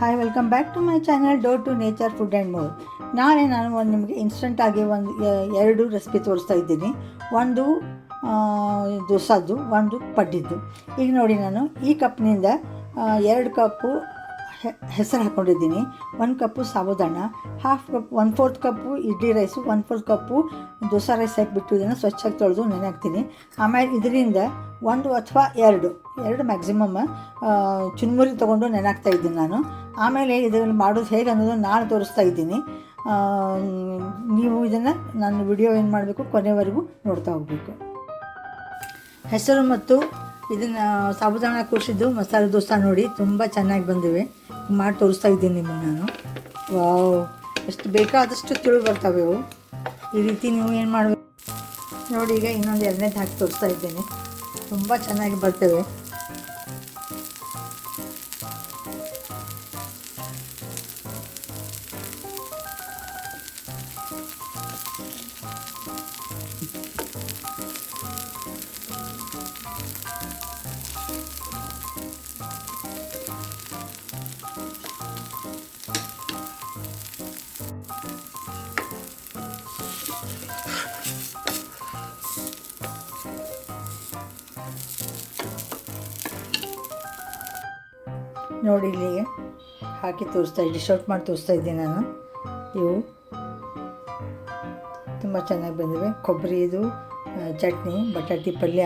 Hi welcome back to my channel door to nature food and more ನಾಳೆ ನಾನು ಒಂದು ನಿಮಗೆ ಇನ್ಸ್ಟಂಟಾಗಿ ಒಂದು ಎರಡು ರೆಸಿಪಿ ತೋರಿಸ್ತಾ ಇದ್ದೀನಿ. ಒಂದು ದೋಸದ್ದು, ಒಂದು ಪಡ್ಡಿದ್ದು. ಈಗ ನೋಡಿ ನಾನು, ಈ ಕಪ್ನಿಂದ ಎರಡು ಕಪ್ಪು ಹೆಸರು ಹಾಕ್ಕೊಂಡಿದ್ದೀನಿ ಒಂದು cup ಸಾಬುದಾಣ half cup one fourth cup idli rice one fourth cup dosa rice ಹಾಕಿಬಿಟ್ಟು ಇದನ್ನು ಸ್ವಚ್ಛಾಗಿ ತೊಳೆದು ನೆನೆ ಹಾಕ್ತೀನಿ. ಆಮೇಲೆ ಇದರಿಂದ ಒಂದು ಅಥವಾ ಎರಡು ಎರಡು ಮ್ಯಾಕ್ಸಿಮಮ್ ಚುನ್ಮುರಿ ತೊಗೊಂಡು ನೆನಾಗ್ತಾ ಇದ್ದೀನಿ ನಾನು. ಆಮೇಲೆ ಇದರಲ್ಲಿ ಮಾಡೋದು ಹೇಗೆ ಅನ್ನೋದು ನಾನು ತೋರಿಸ್ತಾ ಇದ್ದೀನಿ. ನೀವು ಇದನ್ನು ನಾನು ವಿಡಿಯೋ ಏನು ಮಾಡಬೇಕು, ಕೊನೆವರೆಗೂ ನೋಡ್ತಾ ಹೋಗಬೇಕು. ಹೆಸರು ಮತ್ತು ಇದನ್ನು ಸಾಬುದಾಣ ಕೂರಿಸಿದ್ದು ಮಸಾಲೆ ದೋಸೆ ನೋಡಿ, ತುಂಬ ಚೆನ್ನಾಗಿ ಬಂದಿವೆ. ಮಾಡಿ ತೋರಿಸ್ತಾ ಇದ್ದೀನಿ ನಿಮಗೆ ನಾನು. ವಾವ್, ಎಷ್ಟು ಬೇಕಾದಷ್ಟು ತಿಳು ಬರ್ತವೆ ಅವು. ಈ ರೀತಿ ನೀವು ಏನು ಮಾಡಬೇಕು? ನೋಡಿ, ಈಗ ಇನ್ನೊಂದು ಎರಡನೇದು ಹಾಕಿ ತೋರಿಸ್ತಾ ಇದ್ದೀನಿ. ತುಂಬ ಚೆನ್ನಾಗಿ ಬರ್ತವೆ ನೋಡಿ ಇಲ್ಲಿ ಹಾಕಿ ತೋರಿಸ್ತಾ ಡಿಶ್ ಔಟ್ ಮಾಡಿ ತೋರಿಸ್ತಾ ಇದ್ದೀನಿ ನಾನು. ಇವು ತುಂಬ ಚೆನ್ನಾಗಿ ಬಂದಿವೆ. ಕೊಬ್ಬರಿ ಇದು ಚಟ್ನಿ, ಬಟಾಟಿ ಪಲ್ಯ,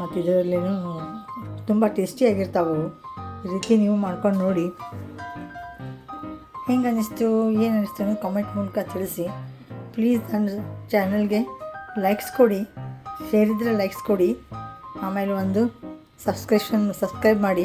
ಮತ್ತು ಇದರಲ್ಲಿನೂ ತುಂಬ ಟೇಸ್ಟಿಯಾಗಿರ್ತಾವೆ ಈ ರೀತಿ ನೀವು ಮಾಡ್ಕೊಂಡು ನೋಡಿ. ಹೆಂಗೆ ಅನ್ನಿಸ್ತು ಏನು ಅನ್ನಿಸ್ತು ಅನ್ನೋದು ಕಾಮೆಂಟ್ ಮೂಲಕ ತಿಳಿಸಿ. ಪ್ಲೀಸ್ ನನ್ನ ಚಾನಲ್ಗೆ ಲೈಕ್ಸ್ ಕೊಡಿ. ಶೇರ್ ಇದ್ದರೆ ಲೈಕ್ಸ್ ಕೊಡಿ. ಆಮೇಲೆ ಒಂದು ಸಬ್ಸ್ಕ್ರಿಪ್ಷನ್ ಸಬ್ಸ್ಕ್ರೈಬ್ ಮಾಡಿ.